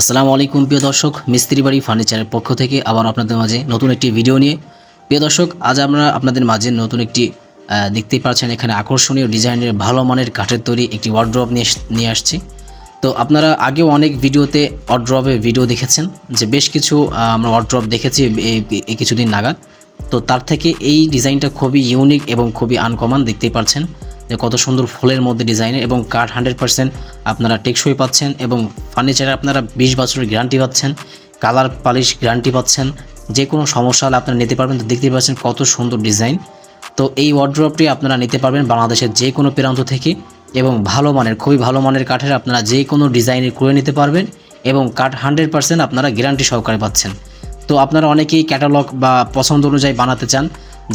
আসসালামু আলাইকুম, প্রিয় দর্শক। মিস্ত্রি বাড়ি ফার্নিচারের পক্ষ থেকে আবার আপনাদের মাঝে নতুন একটি ভিডিও নিয়ে। প্রিয় দর্শক, আজ আমরা আপনাদের মাঝে নতুন একটি দেখতেই পাচ্ছেন এখানে আকর্ষণীয় ডিজাইনের ভালো মানের কাঠের তৈরি একটি ওয়ার্ড্রপ নিয়ে নিয়ে আসছি। তো আপনারা আগেও অনেক ভিডিওতে ওয়ার্ড্রপের ভিডিও দেখেছেন যে বেশ কিছু আমরা ওয়ার্ড্রপ দেখেছি এই কিছুদিন নাগাদ। তো তার থেকে এই ডিজাইনটা খুবই ইউনিক এবং খুবই আনকমন দেখতেই পাচ্ছেন। যে কত সুন্দর ফুলের মধ্যে ডিজাইনের এবং কাঠ হান্ড্রেড পার্সেন্ট আপনারা টেকসই পাচ্ছেন এবং ফার্নিচারে আপনারা বিশ বছরের গ্যারান্টি পাচ্ছেন কালার পালিশ গ্যারান্টি পাচ্ছেন, যে কোনো সমস্যা হলে আপনারা নিতে পারবেন। তো দেখতেই পাচ্ছেন কত সুন্দর ডিজাইন তো এই ওয়ার্ড্রপটি আপনারা নিতে পারবেন বাংলাদেশের যে কোনো প্রান্ত থেকে এবং ভালো মানের, খুবই ভালো মানের কাঠের আপনারা যে কোনো ডিজাইনের করে নিতে পারবেন এবং কাঠ হান্ড্রেড পার্সেন্ট আপনারা গ্যারান্টি সহকারে পাচ্ছেন। তো আপনারা অনেকেই ক্যাটালগ বা পছন্দ অনুযায়ী বানাতে চান।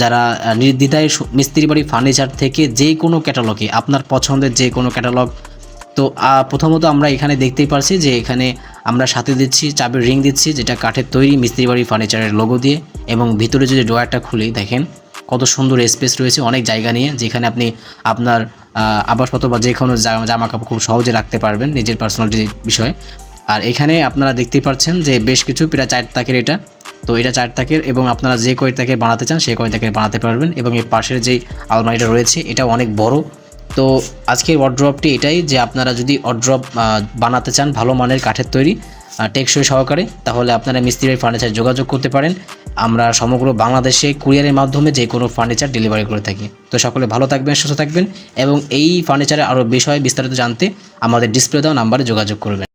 যারা নির্দ্বিধায় মিস্ত্রি বাড়ি ফার্নিচার থেকে যে কোনো ক্যাটালগে আপনার পছন্দের যে কোনো ক্যাটালগ তো প্রথমত আমরা এখানে দেখতেই পারছি যে এখানে আমরা সাথে দিচ্ছি, চাবির রিং দিচ্ছি, যেটা কাঠের তৈরি মিস্ত্রি বাড়ি ফার্নিচারের লোগো দিয়ে এবং ভিতরে যদি ড্রয়ারটা খুলি, দেখেন কত সুন্দর স্পেস রয়েছে, অনেক জায়গা নিয়ে, যেখানে আপনি আপনার আবাসপত্র বা যে কোনো জামা কাপড় খুব সহজে রাখতে পারবেন নিজের পার্সোনালিটি বিষয়। আর এখানে আপনারা দেখতেই পাচ্ছেন যে বেশ কিছু প্রায় চার তাকের এটা তো এটা চার তাকের এবং আপনারা যে কয় তাকে বানাতে চান সেই কয় তাকে বানাতে পারবেন এবং এর পাশের যেই আলমারিটা রয়েছে এটা অনেক বড়। তো আজকের ওয়ার্ড্রপটি এটাই যে আপনারা যদি ওয়ার্ড্রপ বানাতে চান, ভালো মানের কাঠের তৈরি টেকসই সহকারে, তাহলে আপনারা মিস্ত্রি ফার্নিচার যোগাযোগ করতে পারেন। আমরা সমগ্র বাংলাদেশে কুরিয়ারের মাধ্যমে যে কোনো ফার্নিচার ডেলিভারি করে থাকি। তো সকলে ভালো থাকবেন, সুস্থ থাকবেন এবং এই ফার্নিচারের আরও বিষয়ে বিস্তারিত জানতে আমাদের ডিসপ্লে দেওয়া নাম্বারে যোগাযোগ করবেন।